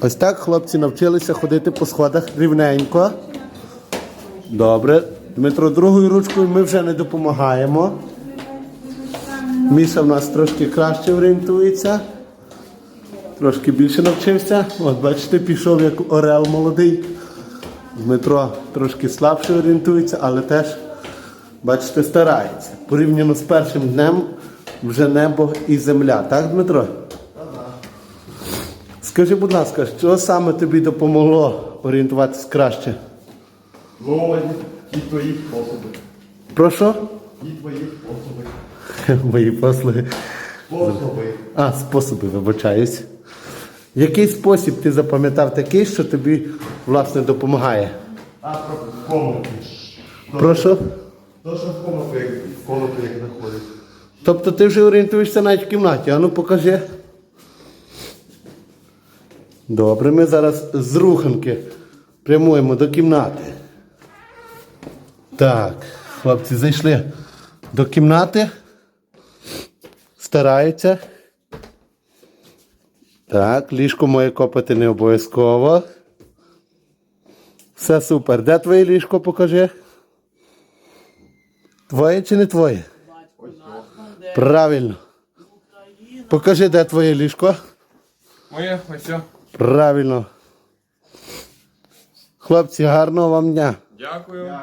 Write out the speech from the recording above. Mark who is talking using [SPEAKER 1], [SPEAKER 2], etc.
[SPEAKER 1] Ось так хлопці навчилися ходити по сходах рівненько. Добре. Дмитро, другою ручкою ми вже не допомагаємо. Міша в нас трошки краще орієнтується. Трошки більше навчився. От бачите, пішов як орел молодий. Дмитро трошки слабше орієнтується, але теж, бачите, старається. Порівняно з першим днем вже небо і земля. Так, Дмитро? Скажи, будь ласка, що саме тобі допомогло орієнтуватись краще?
[SPEAKER 2] Ну, і твої способи.
[SPEAKER 1] Прошу?
[SPEAKER 2] І твої способи.
[SPEAKER 1] Мої послуги.
[SPEAKER 2] Способи.
[SPEAKER 1] А, способи, вибачаюсь. Який спосіб ти запам'ятав такий, що тобі власне допомагає?
[SPEAKER 2] А, просто в комнаті.
[SPEAKER 1] Прошу.
[SPEAKER 2] То, що в комнату, як, в комнату як.
[SPEAKER 1] Тобто ти вже орієнтуєшся навіть в кімнаті. А ну покажи. Добре, ми зараз з руханки прямуємо до кімнати. Так, хлопці зайшли до кімнати. Стараються. Так, ліжко моє копати не обов'язково. Все супер. Де твоє ліжко покажи? Твоє чи не твоє? Правильно. Покажи, де твоє ліжко.
[SPEAKER 3] Моє ось.
[SPEAKER 1] Правильно. Хлопці, гарного вам дня.
[SPEAKER 3] Дякую.